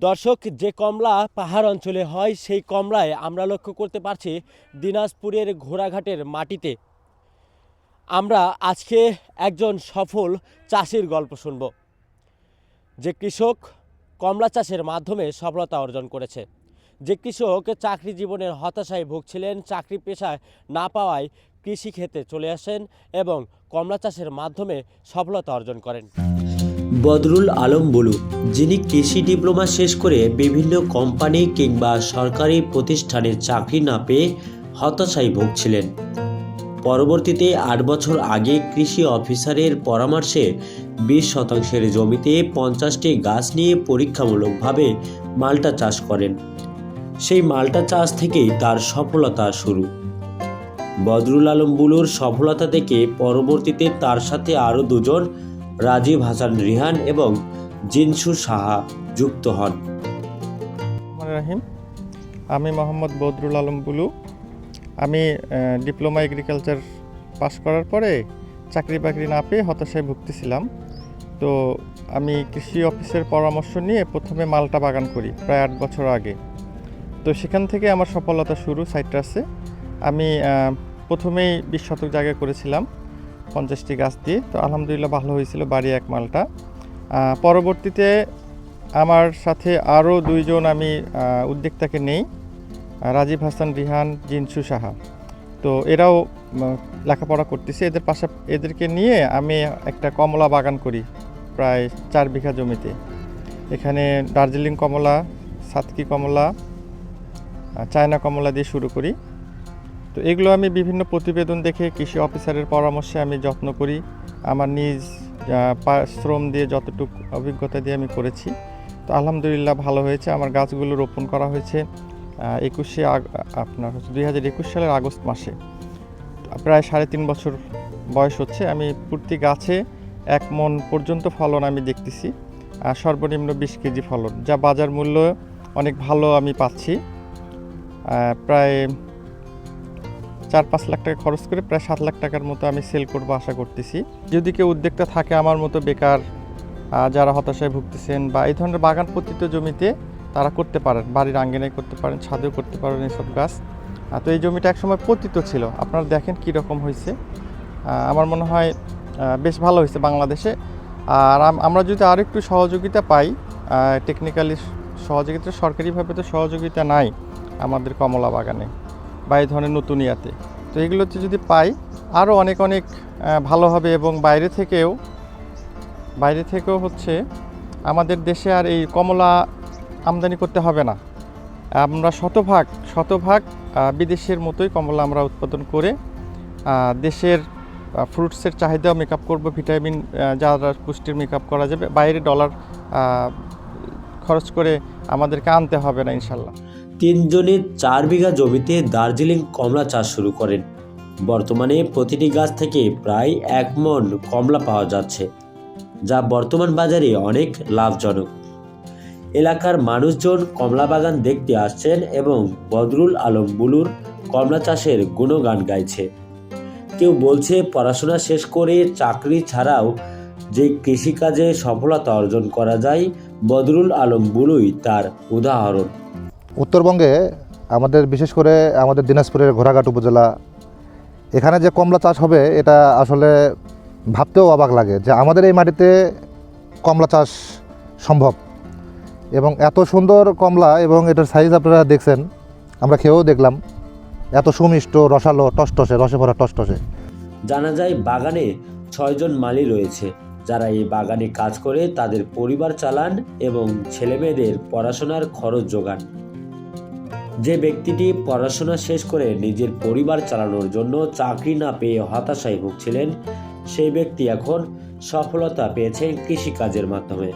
দর্শক, যে কমলা পাহাড় অঞ্চলে হয়, সেই কমলায় আমরা লক্ষ্য করতে পারছি দিনাজপুরের ঘোড়াঘাটের মাটিতে। আমরা আজকে একজন সফল চাষির গল্প শুনব, যে কৃষক কমলা চাষের মাধ্যমে সফলতা অর্জন করেছে। যে কৃষক চাকরি জীবনের হতাশায় ভুগছিলেন, চাকরি পেশায় না পাওয়ায় কৃষি ক্ষেত্রে চলে আসেন এবং কমলা চাষের মাধ্যমে সফলতা অর্জন করেন। বদরুল আলম বুলু, যিনি কৃষি ডিপ্লোমা শেষ করে বিভিন্ন কোম্পানি কিংবা সরকারি প্রতিষ্ঠানে চাকরি না পেয়ে হতাশায় ভুগছিলেন। পরবর্তীতে আট বছর আগে কৃষি অফিসারের পরামর্শে বিশ শতাংশের জমিতে পঞ্চাশটি গাছ নিয়ে পরীক্ষামূলকভাবে মাল্টা চাষ করেন। সেই মাল্টা চাষ থেকেই তার সফলতা শুরু। বদরুল আলম বুলুর সফলতা দেখে পরবর্তীতে তার সাথে আরও দুজন রাজীব হাসান রিহান এবং জিনসু সাহা যুক্ত হন। আমি মোহাম্মদ বদরুল আলম বুলু। আমি ডিপ্লোমা এগ্রিকালচার পাশ করার পরে চাকরি বাকরি না পেয়ে হতাশায় ভুগতেছিলাম। তো আমি কৃষি অফিসের পরামর্শ নিয়ে প্রথমে মালটা বাগান করি, প্রায় আট বছর আগে। তো সেখান থেকে আমার সফলতা শুরু সাইট্রাসে। আমি প্রথমেই বিশ শতক জায়গা করেছিলাম। পঞ্চাশটি গাছ দিয়ে তো আলহামদুলিল্লাহ ভালো হয়েছিল বাড়ি এক মালটা। পরবর্তীতে আমার সাথে আরও দুইজন আমি উদ্যোক্তাকে নেই, রাজীব হাসান, রিহান, জিনসু সাহা। তো এরাও লেখাপড়া করতেছে। এদের পাশা, এদেরকে নিয়ে আমি একটা কমলা বাগান করি প্রায় চার বিঘা জমিতে। এখানে দার্জিলিং কমলা, সাতকি কমলা চায়না কমলা দিয়ে শুরু করি। তো এগুলো আমি বিভিন্ন প্রতিবেদন দেখে কৃষি অফিসারের পরামর্শে আমি যত্ন করি। আমার নিজ শ্রম দিয়ে যতটুকু অভিজ্ঞতা দিয়ে আমি করেছি। তো আলহামদুলিল্লাহ ভালো হয়েছে। আমার গাছগুলো রোপণ করা হয়েছে একুশে আপনার হচ্ছে দুই হাজার একুশ সালের আগস্ট মাসে। প্রায় সাড়ে তিন বছর বয়স হচ্ছে। আমি প্রতি গাছে এক মন পর্যন্ত ফলন আমি দেখতেছি। আর সর্বনিম্ন বিশ কেজি ফলন, যা বাজার মূল্য অনেক ভালো আমি পাচ্ছি। প্রায় চার পাঁচ লাখ টাকা খরচ করে প্রায় সাত লাখ টাকার মতো আমি সেল করব আশা করতেছি। যদি কেউ উদ্যোক্তা থাকে আমার মতো বেকার যারা হতাশায় ভুগতেছেন বা এই ধরনের বাগান পতিত জমিতে তারা করতে পারেন, বাড়ির আঙ্গিনায় করতে পারেন, ছাদেও করতে পারেন এইসব গাছ। তো এই জমিটা একসময় পতিত ছিল। আপনারা দেখেন কী রকম হয়েছে। আমার মনে হয় বেশ ভালো হয়েছে বাংলাদেশে। আর আমরা যদি আরও একটু সহযোগিতা পাই টেকনিক্যালি সহযোগিতা, সরকারিভাবে তো সহযোগিতা নাই আমাদের কমলা বাগানে। বা এই ধরনের নতুন ইয়াতে। তো এগুলোতে যদি পাই আরও অনেক অনেক ভালো হবে এবং বাইরে থেকেও বাইরে থেকেও হচ্ছে আমাদের দেশে আর এই কমলা আমদানি করতে হবে না। আমরা শতভাগ শতভাগ বিদেশের মতোই কমলা আমরা উৎপাদন করে দেশের ফ্রুটসের চাহিদাও মেকআপ করব ভিটামিন আহ, যা যা পুষ্টির মেকআপ করা যাবে। বাইরে ডলার খরচ করে আমাদেরকে আনতে হবে না ইনশাল্লাহ। তিনজনে চার বিঘা জমিতে দার্জিলিং কমলা চাষ শুরু করেন। বর্তমানে প্রতিটি গাছ থেকে প্রায় এক মন কমলা পাওয়া যাচ্ছে, যা বর্তমান বাজারে অনেক লাভজনক। এলাকার মানুষজন কমলা বাগান দেখতে আসছেন এবং বদরুল আলম বুলুর কমলা চাষের গুণগান গাইছে। কেউ বলছে পড়াশোনা শেষ করে চাকরি ছাড়াও যে কৃষিকাজে সফলতা অর্জন করা যায়, বদরুল আলম বুলুই তার উদাহরণ। উত্তরবঙ্গে আমাদের, বিশেষ করে আমাদের দিনাজপুরের ঘোড়াঘাট উপজেলা, এখানে যে কমলা চাষ হবে, এটা আসলে ভাবতেও অবাক লাগে যে আমাদের এই মাটিতে কমলা চাষ সম্ভব। এবং এত সুন্দর কমলা এবং এটার সাইজ আপনারা দেখছেন, আমরা খেয়েও দেখলাম, এত সুমিষ্ট, রসালো, টসটসে, রসে ভরা টসটসে। জানা যায় বাগানে ছয়জন মালি রয়েছে, যারা এই বাগানে কাজ করে, তাদের পরিবার চালান এবং ছেলেমেয়েদের পড়াশোনার খরচ যোগান। যে ব্যক্তিটি পড়াশোনা শেষ করে নিজের পরিবার চালানোর জন্য চাকরি না পেয়ে হতাশায় ভুগছিলেন, সেই ব্যক্তি এখন সফলতা পেয়েছেন কৃষিকাজের মাধ্যমে।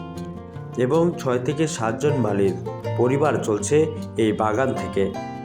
এবং ছয় থেকে সাতজন মালির পরিবার চলছে এই বাগান থেকে।